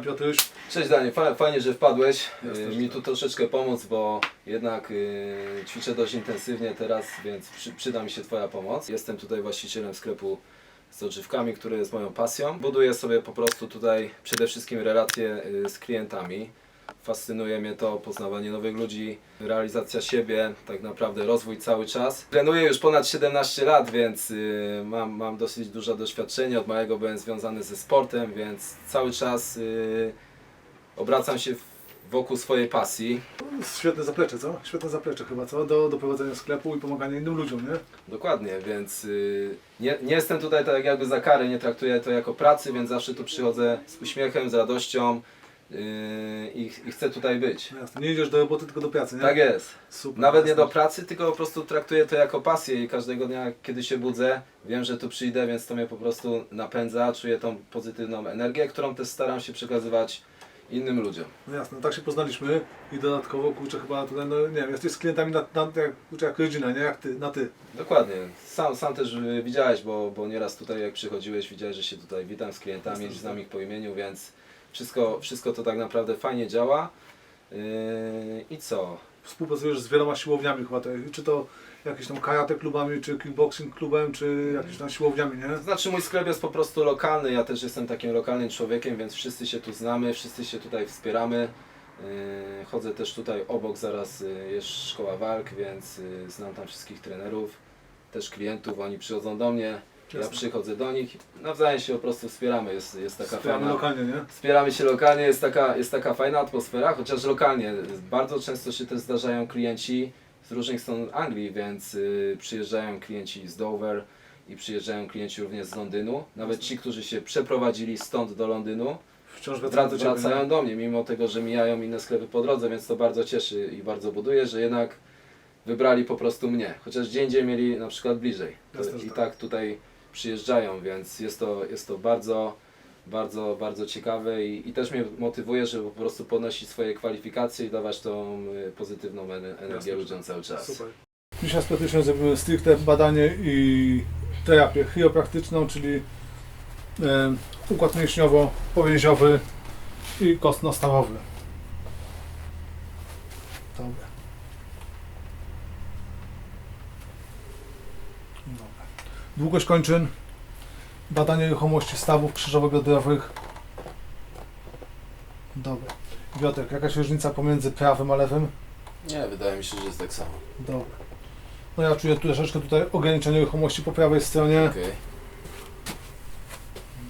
Witam Piotruś. Cześć Daniel, Fa- fajnie, że wpadłeś. Jasne, Y, Mi tak. tu troszeczkę pomóc, bo jednak y, ćwiczę dość intensywnie teraz, więc przy, przyda mi się Twoja pomoc. Jestem tutaj właścicielem sklepu z odżywkami, który jest moją pasją. Buduję sobie po prostu tutaj przede wszystkim relacje y, z klientami. Fascynuje mnie to, poznawanie nowych ludzi, realizacja siebie, tak naprawdę rozwój cały czas. Trenuję już ponad 17 lat, więc y, mam, mam dosyć duże doświadczenie. Od małego byłem związany ze sportem, więc cały czas y, obracam się wokół swojej pasji. Świetne zaplecze, co? Świetne zaplecze chyba, co? Do, do prowadzenia sklepu i pomagania innym ludziom, nie? Dokładnie, więc y, nie, nie jestem tutaj tak jakby za karę, nie traktuję to jako pracy, więc zawsze tu przychodzę z uśmiechem, z radością y, i, i chcę tutaj być. No Jasne. Nie idziesz do roboty, tylko do pracy, nie? Tak jest. Super. Nawet nie jasne. do pracy, tylko po prostu traktuję to jako pasję i każdego dnia, kiedy się budzę, wiem, że tu przyjdę, więc to mnie po prostu napędza, czuję tą pozytywną energię, którą też staram się przekazywać innym ludziom. No jasne, no tak się poznaliśmy i dodatkowo, kurczę, chyba tutaj, no nie wiem, jesteś z klientami na, na, jak, kurczę, jak rodzina, nie? Jak ty, na ty. Dokładnie. Sam, sam też y, widziałeś, bo, bo nieraz tutaj jak przychodziłeś, widziałeś, że się tutaj witam z klientami, znam ich po imieniu, więc wszystko, wszystko to tak naprawdę fajnie działa. Yy, I co? Współpracujesz z wieloma siłowniami chyba, tutaj, czy to jakieś tam karate klubami, czy kickboxing klubem, czy jakimiś tam siłowniami, nie? To znaczy mój sklep jest po prostu lokalny, ja też jestem takim lokalnym człowiekiem, więc wszyscy się tu znamy, wszyscy się tutaj wspieramy. Yy, Chodzę też tutaj obok, zaraz yy, jest szkoła walk, więc yy, znam tam wszystkich trenerów, też klientów, oni przychodzą do mnie, ja Jasne. przychodzę do nich, nawzajem się po prostu wspieramy, jest, jest taka Wspieramy fajna... lokalnie, nie? Wspieramy się lokalnie, jest taka, jest taka fajna atmosfera, chociaż lokalnie bardzo często się też zdarzają klienci z różnych stron Anglii, więc y, przyjeżdżają klienci z Dover i przyjeżdżają klienci również z Londynu. Nawet ci, którzy się przeprowadzili stąd do Londynu, Wciąż wrac, wracają do wracają do mnie, mimo tego, że mijają inne sklepy po drodze, więc to bardzo cieszy i bardzo buduje, że jednak wybrali po prostu mnie. Chociaż gdzie indziej mieli na przykład bliżej. To Jasne, I tak. tak tutaj przyjeżdżają, więc jest to, jest to bardzo, bardzo, bardzo ciekawe i, i też mnie motywuje, żeby po prostu podnosić swoje kwalifikacje i dawać tą y, pozytywną ener- energię Jasne, ludziom cały czas. Super. Dzisiaj Piotrusiem zrobimy stricte badanie i terapię chiropraktyczną, czyli e, układ mięśniowo-powięziowy i kostno-stawowy. Dobra. Długość kończyn, badanie ruchomości stawów krzyżowo-biodrowych. Dobra. Piotrek, jakaś różnica pomiędzy prawym a lewym? Nie, wydaje mi się, że jest tak samo. Dobra. No ja czuję tu troszeczkę tutaj ograniczenie ruchomości po prawej stronie. Okej.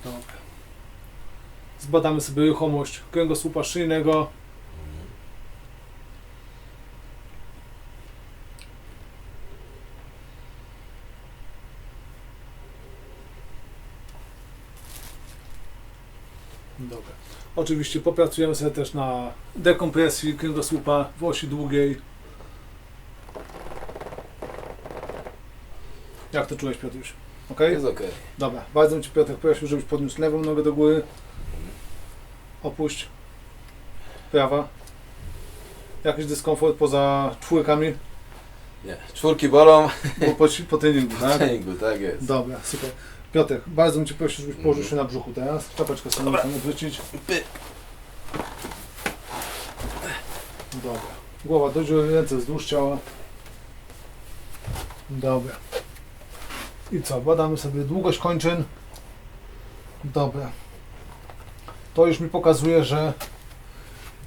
Dobra. Zbadamy sobie ruchomość kręgosłupa szyjnego. Dobra. Oczywiście popracujemy sobie też na dekompresji kręgosłupa w osi długiej. Jak to czułeś, Piotruś? Ok? Jest okej. Dobra, bardzo Cię Piotr prosił, żebyś podniósł lewą nogę do góry. Opuść. Prawa. Jakiś dyskomfort poza czwórkami Nie. Czwórki bolą. po, po, po treningu, tak? treningu, tak jest. Dobra, super. Piotr, bardzo bym Cię prosił, żebyś położył Mhm. się na brzuchu teraz. Czapeczkę sobie Dobra. muszę odwrócić. Py. Dobra. Głowa do dziury, ręce wzdłuż ciała. Dobra. I co? Badamy sobie długość kończyn. Dobra. To już mi pokazuje, że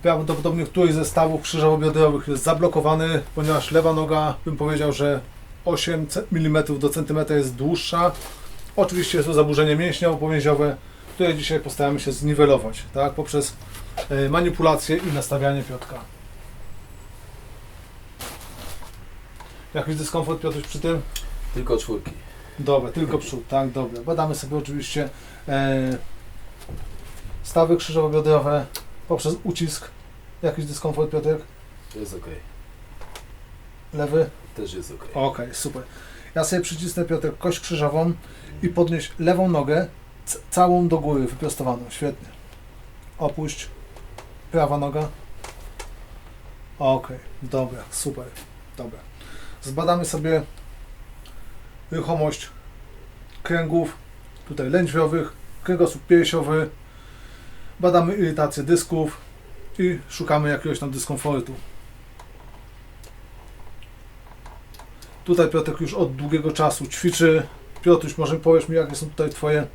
prawdopodobnie któryś ze stawów krzyżowo-biodrowych jest zablokowany, ponieważ lewa noga, bym powiedział, że 8 ce- mm do centymetra jest dłuższa. Oczywiście jest to zaburzenie mięśniowo-powięziowe, które dzisiaj postaramy się zniwelować, tak? Poprzez e, manipulację i nastawianie piotka. Jakiś dyskomfort Piotruś przy tym? Tylko czwórki. Dobra, tylko przód, tak, dobra. Badamy sobie oczywiście e, stawy krzyżowo-biodrowe poprzez ucisk. Jakiś dyskomfort Piotrek? Jest okej. Lewy? Też jest okej. Okej, super. Ja sobie przycisnę Piotrek kość krzyżową i podnieś lewą nogę c- całą do góry, wyprostowaną. Świetnie. Opuść. Prawa noga. Okej, dobra, super. Dobra. Zbadamy sobie ruchomość kręgów, tutaj lędźwiowych, kręgosłup piersiowy, badamy irytację dysków i szukamy jakiegoś tam dyskomfortu. Tutaj Piotrek już od długiego czasu ćwiczy. Piotruś, może powiesz mi, jakie są tutaj Twoje,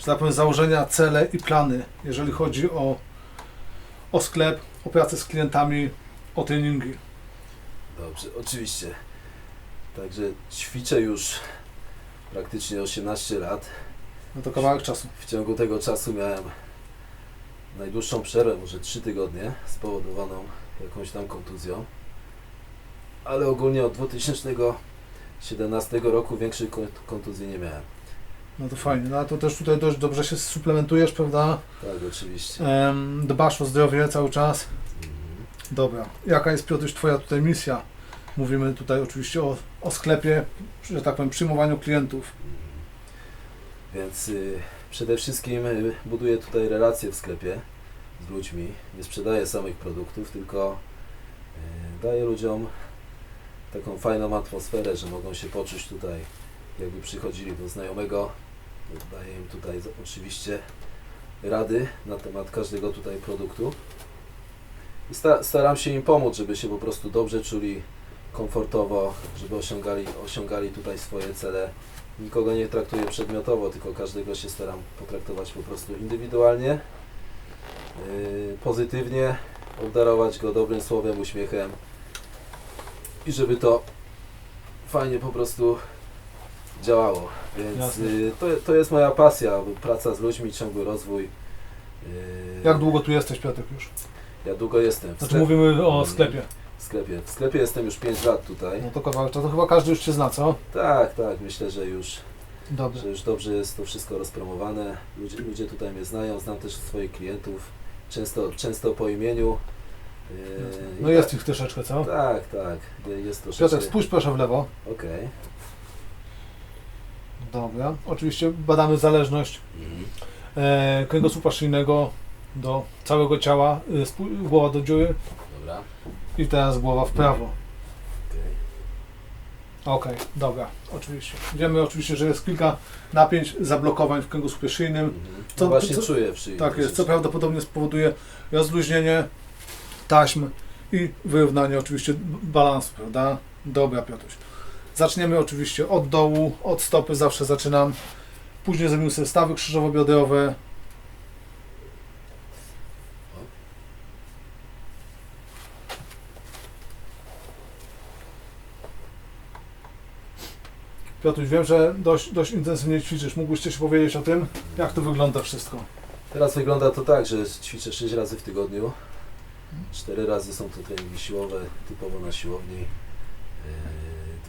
że tak powiem, założenia, cele i plany, jeżeli chodzi o, o sklep, o pracę z klientami, o treningi. Dobrze, oczywiście. Także ćwiczę już praktycznie 18 lat. No to kawałek czasu. W ciągu tego czasu miałem najdłuższą przerwę, może 3 tygodnie, spowodowaną jakąś tam kontuzją. Ale ogólnie od 2017 roku większych kon- kontuzji nie miałem. No to fajnie. No a to też tutaj dość dobrze się suplementujesz, prawda? Tak, oczywiście. Em, dbasz o zdrowie cały czas. Mhm. Dobra. Jaka jest, Piotruś, Twoja tutaj misja? Mówimy tutaj oczywiście o, o sklepie, że tak powiem, przyjmowaniu klientów. Więc y, przede wszystkim y, buduję tutaj relacje w sklepie z ludźmi. Nie sprzedaję samych produktów, tylko y, daję ludziom taką fajną atmosferę, że mogą się poczuć tutaj, jakby przychodzili do znajomego. Daję im tutaj oczywiście rady na temat każdego tutaj produktu. I sta, staram się im pomóc, żeby się po prostu dobrze czuli, komfortowo, żeby osiągali, osiągali tutaj swoje cele Nikogo nie traktuję przedmiotowo, tylko każdego się staram potraktować po prostu indywidualnie, yy, pozytywnie, obdarować go dobrym słowem, uśmiechem i żeby to fajnie po prostu działało. Więc yy, to, to jest moja pasja, praca z ludźmi, ciągły rozwój. Yy, Jak długo tu jesteś, Piotrek, już? Ja długo jestem Znaczy mówimy o sklepie. W sklepie. W sklepie jestem już 5 lat tutaj. No to kawałek. To chyba każdy już Cię zna, co? Tak, tak, myślę, że już Dobrze. że już dobrze jest to wszystko rozpromowane. Ludzie, ludzie tutaj mnie znają, znam też swoich klientów, często, często po imieniu. Yy, No i jest tak, ich troszeczkę, co? Tak, tak, je- jest troszeczkę. Piotrek, spójrz proszę w lewo. Okej. Dobra. Oczywiście badamy zależność Mhm. e, kręgosłupa szyjnego do całego ciała, e, spój- głowa do dziury Dobra, i teraz głowa w prawo. okej. Okej, dobra, oczywiście. Wiemy oczywiście, że jest kilka napięć, zablokowań w kręgosłupie szyjnym. Mhm. Co- No właśnie co- czuję szyi. Tak jest, co prawdopodobnie spowoduje rozluźnienie taśm i wyrównanie oczywiście balansu, prawda? Dobra, Piotruś. Zaczniemy oczywiście od dołu, od stopy zawsze zaczynam. Później zrobimy sobie stawy krzyżowo-biodrowe. Piotruś, wiem, że dość, dość intensywnie ćwiczysz. Mógłbyś coś powiedzieć o tym, jak to wygląda wszystko? Teraz wygląda to tak, że ćwiczę 6 razy w tygodniu. 4 razy są to treningi siłowe, typowo na siłowni. Yy,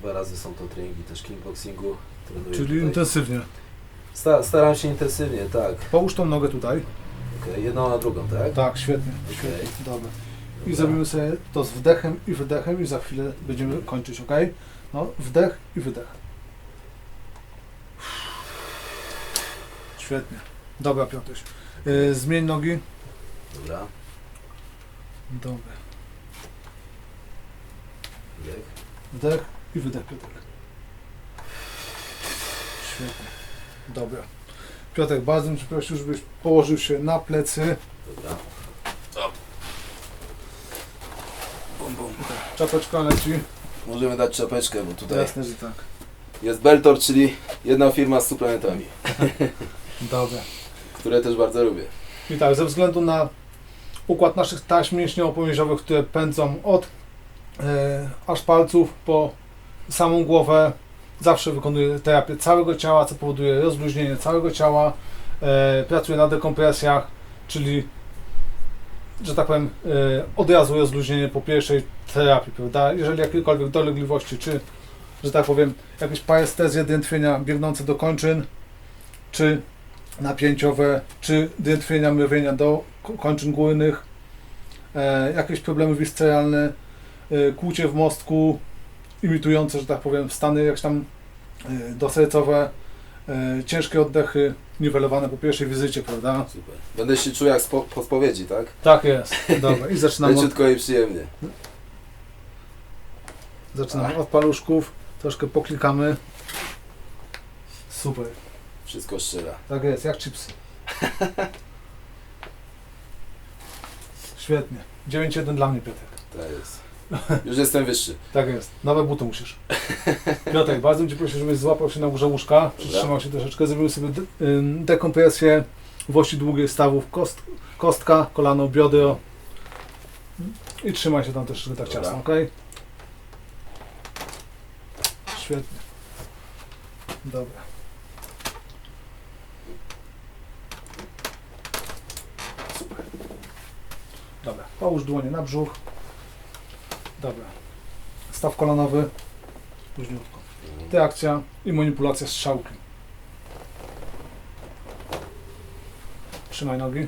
Dwa razy są to treningi też kickboxingu. Trenuję Czyli tutaj. intensywnie. Sta, staram się intensywnie, tak. Połóż tą nogę tutaj. Okej, jedną na drugą, tak? Tak, świetnie. Okej. świetnie. Dobra. I zrobimy sobie to z wdechem i wydechem i za chwilę będziemy kończyć, ok? No, wdech i wydech. Świetnie. Dobra, Piotruś. Yy, zmień nogi. Dobra, Dobra. wdech. Wdech i wydech, Piotrek. Świetnie. Dobra. Piotrek, bardzo bym Cię prosił, żebyś położył się na plecy. Dobra. Bum, bum. Czapeczka leci. Możemy dać czapeczkę, bo tutaj Jasne, że tak. jest Beltor, czyli jedna firma z suplementami, Dobra. które też bardzo lubię. I tak, ze względu na układ naszych taśm mięśniowo-pomięziowych, które pędzą od e, aż palców po samą głowę, zawsze wykonuję terapię całego ciała, co powoduje rozluźnienie całego ciała. E, pracuję na dekompresjach, czyli, że tak powiem, e, od razu rozluźnienie po pierwszej terapii, prawda? Jeżeli jakiekolwiek dolegliwości, czy, że tak powiem, jakieś parestezje, drętwienia biegnące do kończyn, czy napięciowe, czy drętwienia, mrowienia do ko- kończyn górnych, e, jakieś problemy wisceralne, e, kłucie w mostku, imitujące, że tak powiem, stany jakieś tam e, dosercowe, ciężkie oddechy, niwelowane po pierwszej wizycie, prawda? Super. Będę się czuł jak spo, po spowiedzi, tak? Tak jest. Dobra, i zaczynamy od, Leciutko i przyjemnie. zaczynamy od paluszków, troszkę poklikamy. Super. Wszystko szczera. Tak jest, jak chipsy. Świetnie. 9-1 dla mnie, Piotrek. To jest. Już jestem wyższy. Tak jest. Nowe buty musisz. Piotrek, bardzo bym Cię prosił, żebyś złapał się na górze łóżka, przytrzymał się troszeczkę, zrobił sobie de- ym, dekompresję w osi długiej stawów, kost, kostka, kolano, biodro i trzymaj się tam też tak Dobra. ciasno, ok? Świetnie. Dobra. Dobra, połóż dłonie na brzuch. Dobra. Staw kolanowy. Luźniutko. Reakcja i manipulacja strzałkiem. Trzymaj nogi.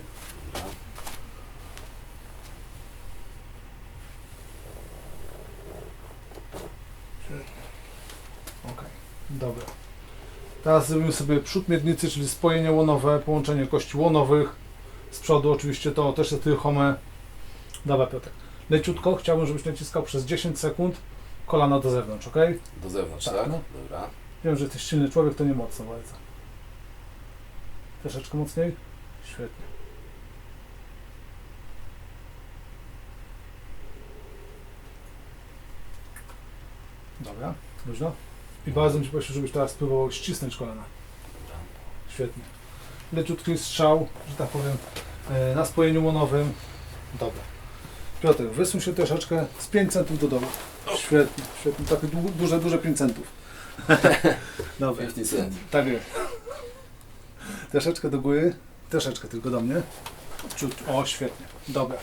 Ok, dobra. Teraz zrobimy sobie przód miednicy, czyli spojenie łonowe, połączenie kości łonowych. Z przodu oczywiście to też jest ruchome. Dobra Piotr. Leciutko, chciałbym, żebyś naciskał przez 10 sekund kolana do zewnątrz, ok? Do zewnątrz, Tak, tak? no. Dobra. Wiem, że jesteś silny człowiek, to nie mocno bardzo. Troszeczkę mocniej? Świetnie. Dobra, luźno. I bardzo bym Ci prosił, żebyś teraz spróbował ścisnąć kolana. Świetnie. Leciutki strzał, że tak powiem, e, na spojeniu łonowym. Dobra. Piotr, wysuń się troszeczkę z 5 centów do dołu. Świetnie, świetnie. Takie du- duże, duże 5 centów. Dobra. 50 cent. Tak jest. Troszeczkę do góry, troszeczkę tylko do mnie. Ciut. O, świetnie. Dobra.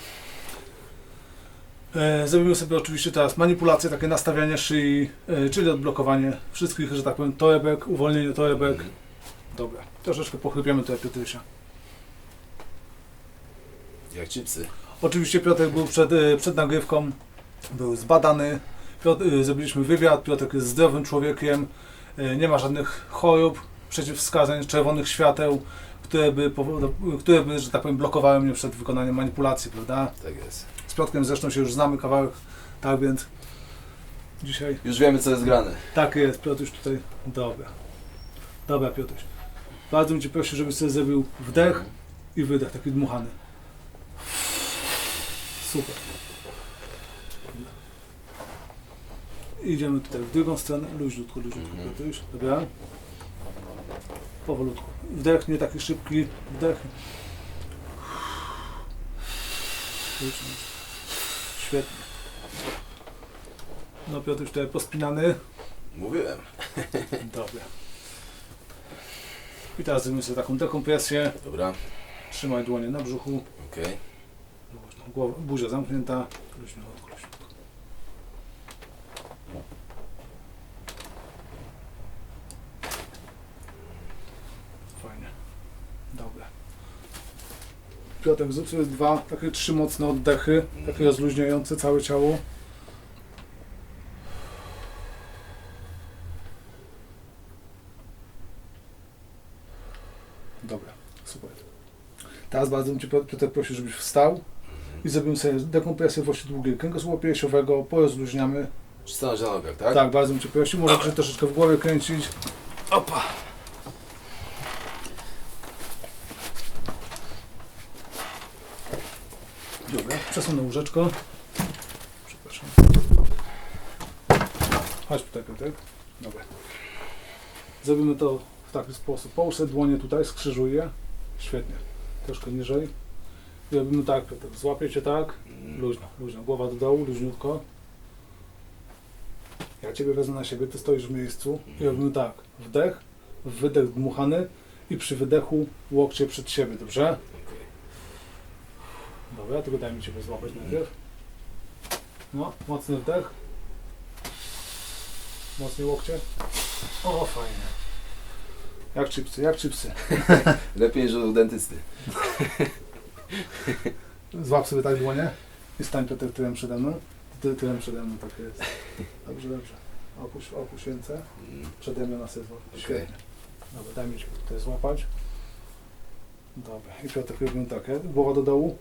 E, zrobimy sobie oczywiście teraz manipulację, takie nastawianie szyi, e, czyli odblokowanie wszystkich, że tak powiem, torebek, uwolnienie torebek. Mhm. Dobra. Troszeczkę pochlepiamy tutaj Piotrusia. Jak chipsy. Oczywiście Piotr był przed, e, przed nagrywką, był zbadany. Piotr, e, zrobiliśmy wywiad, Piotr jest zdrowym człowiekiem, e, nie ma żadnych chorób, przeciwwskazań, czerwonych świateł, które by, które by, że tak powiem, blokowały mnie przed wykonaniem manipulacji, prawda? Tak jest. Z Piotrkiem zresztą się już znamy kawałek, tak więc dzisiaj Już wiemy co jest grane. tak jest, Piotruś tutaj, dobra. Dobra Piotruś, bardzo bym Cię prosił, żebyś sobie zrobił wdech i wydech, taki dmuchany. Super. Idziemy tutaj w drugą stronę, luźniutko, luźniutko, Mhm. Piotruś, dobra? Powolutku. Wdech, nie taki szybki, wdech. Świetnie. No Piotruś tutaj pospinany. Mówiłem. Dobra. I teraz zrobimy sobie taką dekompresję. Dobra. Trzymaj dłonie na brzuchu. Okej. Luźno. Głowa, buzia zamknięta. Luźno, luźno. Fajnie. Dobra. Piotr, zrób sobie dwa, takie trzy mocne oddechy, takie rozluźniające całe ciało. Dobra, super. Teraz bardzo bym Cię Piotr prosił, żebyś wstał i zrobimy sobie dekompresję w osi długiej kręgosłupa piersiowego, porozluźniamy. Czy stanąć na nogach, tak? Tak, bardzo bym Cię prosił, może Cię troszeczkę w głowie kręcić. Opa! Dobra, przesunę łóżeczko. Przepraszam. Chodź tutaj, Piotrek. Dobra. Zrobimy to w taki sposób. Połóż dłonie tutaj, skrzyżuj je. Świetnie. Troszkę niżej. Robimy tak. Złapię Cię tak. Mm. Luźno, luźno. Głowa do dołu, luźniutko. Ja Ciebie wezmę na siebie, Ty stoisz w miejscu i robimy tak. Wdech, wydech dmuchany i przy wydechu łokcie przed siebie, dobrze? Dobra, tylko daj mi Ciebie złapać najpierw. No, mocny wdech. Mocniej łokcie. O, fajnie. Jak chipsy, jak chipsy. Lepiej niż u dentysty. Złap sobie tak dłonie i stań Piotr tyłem przede mną. Ty tyłem przede mną, tak jest. Dobrze, dobrze. Opuść, opuść ręce. Przede mną na sobie złap. Okej. Świetnie. Dobra, daj mi się tutaj złapać. Dobra. I Piotr robimy tak, jak? głowa do dołu.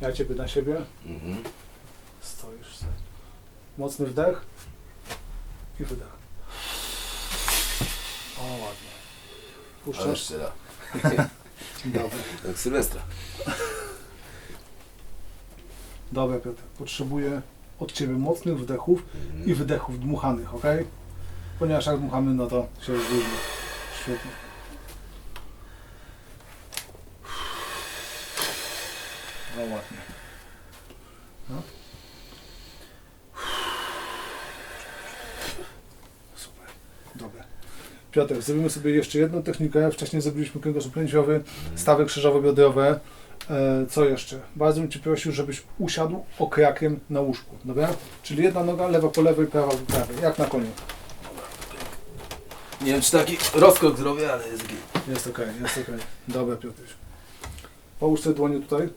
Ja Ciebie na siebie. Mhm. Stoisz sobie. Mocny wdech i wydech. O, ładnie. Puszczasz? Dobra. Jak Sylwestra. Dobra Piotr, potrzebuję od Ciebie mocnych wdechów i wydechów dmuchanych, ok? Ponieważ jak dmuchamy, no to się rozluźni. Świetnie. No ładnie. No. Super. Dobra. Piotr, zrobimy sobie jeszcze jedną technikę. Wcześniej zrobiliśmy kręgosłup lędźwiowy, stawy krzyżowo-biodrowe. E, co jeszcze? Bardzo bym Cię prosił, żebyś usiadł okrakiem na łóżku, dobra? Czyli jedna noga, lewa po lewej, prawa po prawej, jak na koniu. Nie wiem, czy taki rozkok zrobię, ale jest git. Jest ok, jest ok. Dobra, Piotruś. Połóż sobie dłonie tutaj.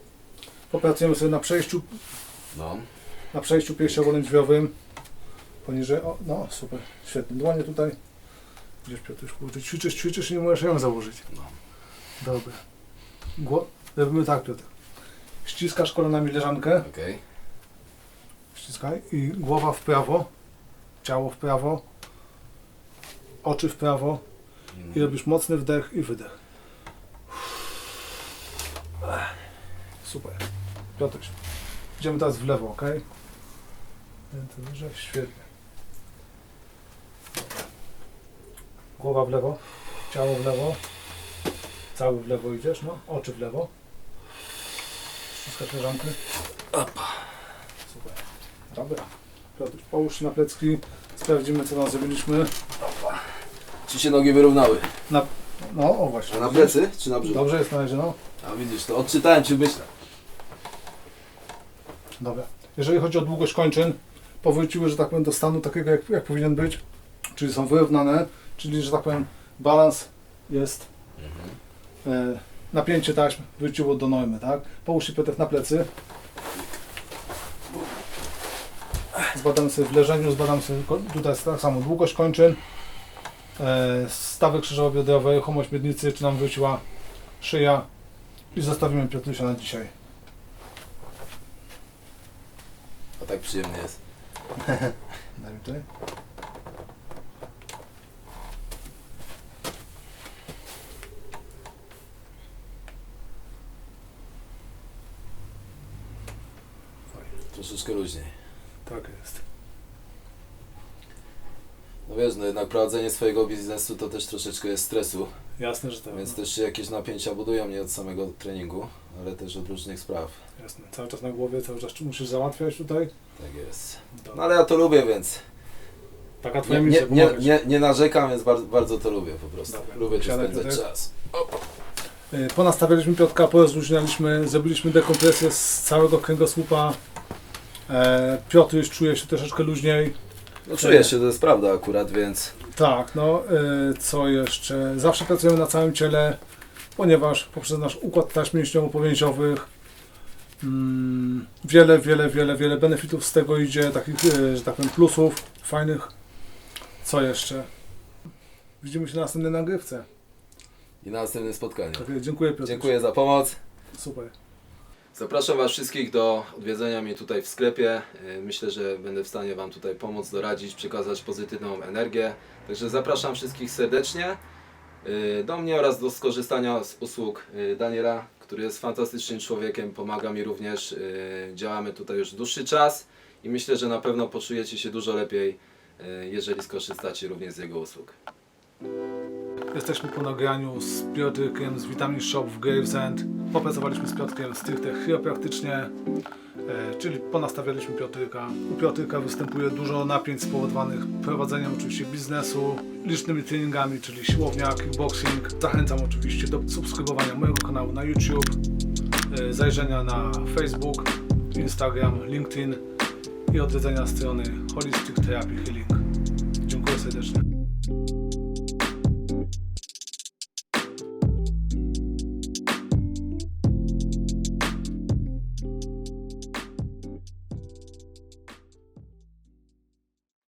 Popracujemy sobie na przejściu, No. na przejściu piersiowo-lędźwiowym. Poniżej, o, no super, świetnie. Dłonie tutaj. Gdzieś Piotruś, kurczę, ćwiczysz, ćwiczysz i nie możesz ją założyć. No. Dobra. Gło... Robimy tak, Piotr. Ściskasz kolanami leżankę. Okej. Ściskaj i głowa w prawo, ciało w prawo, oczy w prawo i robisz mocny wdech i wydech. Super. Piotruś, idziemy teraz w lewo, ok? Ręce wyżej, świetnie. Głowa w lewo, ciało w lewo, cały w lewo idziesz, no, oczy w lewo. Ściskasz leżankę. Super. Dobra. Piotruś, połóż się na plecki, sprawdzimy co tam zrobiliśmy. Czy się nogi wyrównały? No, o właśnie. A na plecy, czy na brzuch? Dobrze jest na razie, no. A widzisz, to odczytałem ci myślę. Dobra. Jeżeli chodzi o długość kończyn, powróciły, że tak powiem, do stanu takiego, jak, jak powinien być, czyli są wyrównane, czyli, że tak powiem, balans jest, e, napięcie taśm wróciło do normy, tak? Połóż się Piotr na plecy. Zbadamy sobie w leżeniu, zbadamy sobie tutaj tak samo długość kończyn, e, stawy krzyżowo-biodrowe, ruchomość miednicy, czy nam wróciła szyja i zostawimy Piotrusia na dzisiaj. A tak przyjemnie jest. Daj mi tutaj. Troszeczkę luźniej. Tak jest. No wiesz, no jednak prowadzenie swojego biznesu to też troszeczkę jest stresu, Jasne, że tak. więc też się jakieś napięcia budują nie od samego treningu, ale też od różnych spraw. Jasne. Cały czas na głowie, cały czas musisz załatwiać tutaj. Tak jest. Dobra. No ale ja to lubię, więc Taka twoja nie, nie, nie, nie, nie narzekam, więc bardzo, bardzo to lubię po prostu. Dobra. Lubię tu spędzać Piotrek. czas. Y, Ponastawialiśmy Piotka, porozluźnialiśmy, zrobiliśmy dekompresję z całego kręgosłupa. E, Piotr już czuje się troszeczkę luźniej. No czuję się, to jest prawda akurat, więc Tak, no y, co jeszcze? Zawsze pracujemy na całym ciele, ponieważ poprzez nasz układ taśm mięśniowo-powięziowych mm, wiele, wiele, wiele, wiele benefitów z tego idzie, takich, y, że tak powiem, plusów fajnych. Co jeszcze? Widzimy się na następnej nagrywce. i na następnym spotkaniu. Tak, dziękuję Piotr. Dziękuję za pomoc. Super. Zapraszam Was wszystkich do odwiedzenia mnie tutaj w sklepie. Yy, Myślę, że będę w stanie Wam tutaj pomóc, doradzić, przekazać pozytywną energię. Także zapraszam wszystkich serdecznie yy, do mnie oraz do skorzystania z usług yy, Daniela, który jest fantastycznym człowiekiem, pomaga mi również. Działamy tutaj już dłuższy czas i myślę, że na pewno poczujecie się dużo lepiej, jeżeli skorzystacie również z jego usług. Jesteśmy po nagraniu z Piotrkiem z Vitamin Shop w Gravesend. Popracowaliśmy z Piotrkiem stricte chiropraktycznie, e, czyli ponastawialiśmy Piotrka. U Piotrka występuje dużo napięć spowodowanych prowadzeniem oczywiście biznesu, licznymi treningami, czyli siłownia, kickboxing. Zachęcam oczywiście do subskrybowania mojego kanału na YouTube, e, zajrzenia na Facebook, Instagram, LinkedIn i odwiedzenia strony Holistic Therapy Healing. Dziękuję serdecznie.